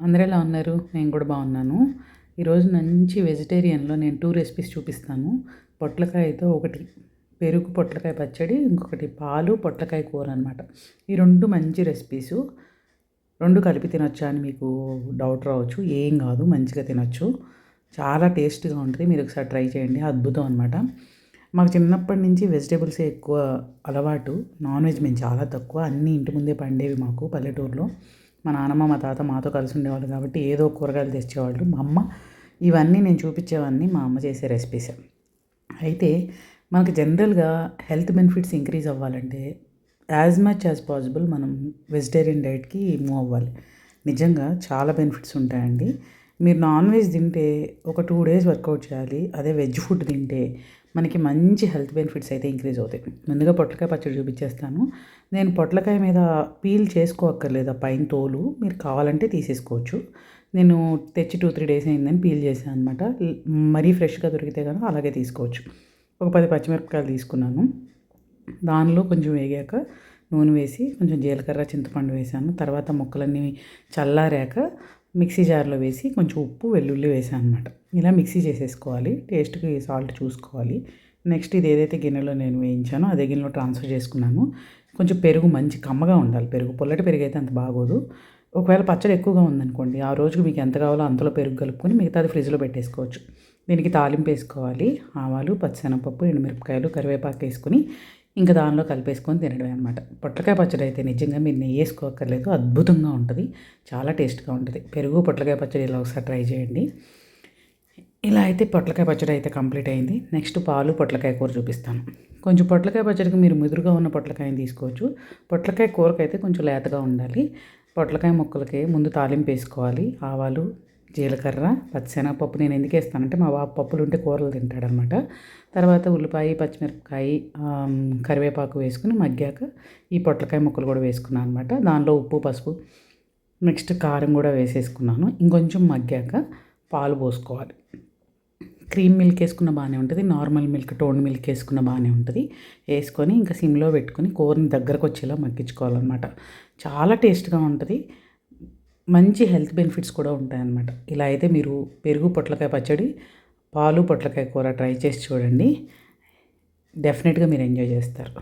అందరూ ఎలా ఉన్నారు? నేను కూడా బాగున్నాను. ఈరోజు మంచి వెజిటేరియన్లో నేను టూ రెసిపీస్ చూపిస్తాను. పొట్లకాయతో ఒకటి పెరుగు పొట్లకాయ పచ్చడి ఇంకొకటి పాలు పొట్లకాయ కూర అనమాట ఈ రెండు మంచి రెసిపీసు. రెండు కలిపి తినొచ్చా అని మీకు డౌట్ రావచ్చు. ఏం కాదు మంచిగా తినొచ్చు. చాలా టేస్ట్గా ఉంటుంది. మీరు ఒకసారి ట్రై చేయండి. అద్భుతం అనమాట మాకు చిన్నప్పటి నుంచి వెజిటేబుల్స్ ఎక్కువ అలవాటు. నాన్ వెజ్ మేము చాలా తక్కువ. అన్నీ ఇంటి ముందే పండేవి మాకు పల్లెటూరులో. మా నాన్నమ్మ మా తాత మాతో కలిసి ఉండేవాళ్ళు కాబట్టి ఏదో కూరగాయలు తెచ్చేవాళ్ళు. మా అమ్మ ఇవన్నీ నేను చూపించేవన్నీ మా అమ్మ చేసే రెసిపీస్ అయితే మనకు జనరల్గా హెల్త్ బెనిఫిట్స్ ఇంక్రీజ్ అవ్వాలంటే యాజ్ మచ్ యాజ్ పాసిబుల్ మనం వెజిటేరియన్ డైట్కి మూవ్ అవ్వాలి. నిజంగా చాలా బెనిఫిట్స్ ఉంటాయండి. మీరు నాన్ వెజ్ తింటే ఒక టూ డేస్ వర్కౌట్ చేయాలి అదే వెజ్ ఫుడ్ తింటే మనకి మంచి హెల్త్ బెనిఫిట్స్ అయితే ఇంక్రీజ్ అవుతాయి. ముందుగా పొట్లకాయ పచ్చడి చూపించేస్తాను. నేను పొట్లకాయ మీద పీల్ చేసుకోవక్కర్లేదు ఆ పైన తోలు మీరు కావాలంటే తీసేసుకోవచ్చు. నేను తెచ్చి టూ త్రీ డేస్ అయిందని పీల్ చేశాను అనమాట మరీ ఫ్రెష్గా దొరికితే కనుక అలాగే తీసుకోవచ్చు. ఒక పది పచ్చిమిరపకాయలు తీసుకున్నాను. దానిలో కొంచెం వేగాక నూనె వేసి కొంచెం జీలకర్ర చింతపండు వేసాను తర్వాత ముక్కలన్నీ చల్లారాక మిక్సీ జార్లో వేసి కొంచెం ఉప్పు వెల్లుల్లి వేసాను అనమాట ఇలా మిక్సీ చేసేసుకోవాలి. టేస్ట్కి సాల్ట్ చూసుకోవాలి. నెక్స్ట్ ఇది ఏదైతే గిన్నెలో నేను వేయించానో అదే గిన్నెలో ట్రాన్స్ఫర్ చేసుకున్నాను. కొంచెం పెరుగు మంచి కమ్మగా ఉండాలి. పెరుగు పుల్లటి పెరుగు అయితే అంత బాగోదు. ఒకవేళ పచ్చడి ఎక్కువగా ఉందనుకోండి ఆ రోజుకి మీకు ఎంత కావాలో అంతలో పెరుగు కలుపుకొని మిగతాది ఫ్రిడ్జ్లో పెట్టేసుకోవచ్చు. దీనికి తాలింపు వేసుకోవాలి. ఆవాలు పచ్చిశనగపప్పు ఎండుమిరపకాయలు కరివేపాకు వేసుకుని ఇంకా దానిలో కలిపేసుకొని తినడమే అనమాట పొట్లకాయ పచ్చడి అయితే నిజంగా మీరు నెయ్యి వేసుకోక్కర్లేదు అద్భుతంగా ఉంటుంది చాలా టేస్ట్గా ఉంటుంది. పెరుగు పొట్లకాయ పచ్చడి ఇలా ఒకసారి ట్రై చేయండి. ఇలా అయితే పొట్లకాయ పచ్చడి అయితే కంప్లీట్ అయింది. నెక్స్ట్ పాలు పొట్లకాయ కూర చూపిస్తాను. కొంచెం పొట్లకాయ పచ్చడికి మీరు ముదురుగా ఉన్న పొట్లకాయని తీసుకోవచ్చు. పొట్లకాయ కూరకైతే కొంచెం లేతగా ఉండాలి. పొట్లకాయ ముక్కలకి ముందు తాలింపు వేసుకోవాలి. ఆవాలు జీలకర్ర పచ్చిశనగపప్పు నేను ఎందుకు వేస్తానంటే మా బాబు పప్పులు ఉంటే కూరలు తింటాడనమాట. తర్వాత ఉల్లిపాయ పచ్చిమిరపకాయ కరివేపాకు వేసుకుని మగ్గాక ఈ పొట్లకాయ ముక్కలు కూడా వేసుకున్నాను అనమాట. దానిలో ఉప్పు పసుపు నెక్స్ట్ కారం కూడా వేసేసుకున్నాను. ఇంకొంచెం మగ్గాక పాలు పోసుకోవాలి. క్రీమ్ మిల్క్ వేసుకున్న బాగానే ఉంటుంది. నార్మల్ మిల్క్ టోన్ మిల్క్ వేసుకున్న బాగానే ఉంటుంది. వేసుకొని ఇంకా సిమ్లో పెట్టుకొని కూరని దగ్గరకు వచ్చేలా మగ్గించుకోవాలన్నమాట. చాలా టేస్ట్గా ఉంటుంది. మంచి హెల్త్ బెనిఫిట్స్ కూడా ఉంటాయన్నమాట. ఇలా అయితే మీరు పెరుగు పొట్లకాయ పచ్చడి పాలు పొట్లకాయ కూర ట్రై చేసి చూడండి. డెఫినెట్గా మీరు ఎంజాయ్ చేస్తారు.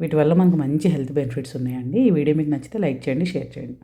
వీటి వల్ల మనకు మంచి హెల్త్ బెనిఫిట్స్ ఉన్నాయండి. ఈ వీడియో మీకు నచ్చితే లైక్ చేయండి షేర్ చేయండి.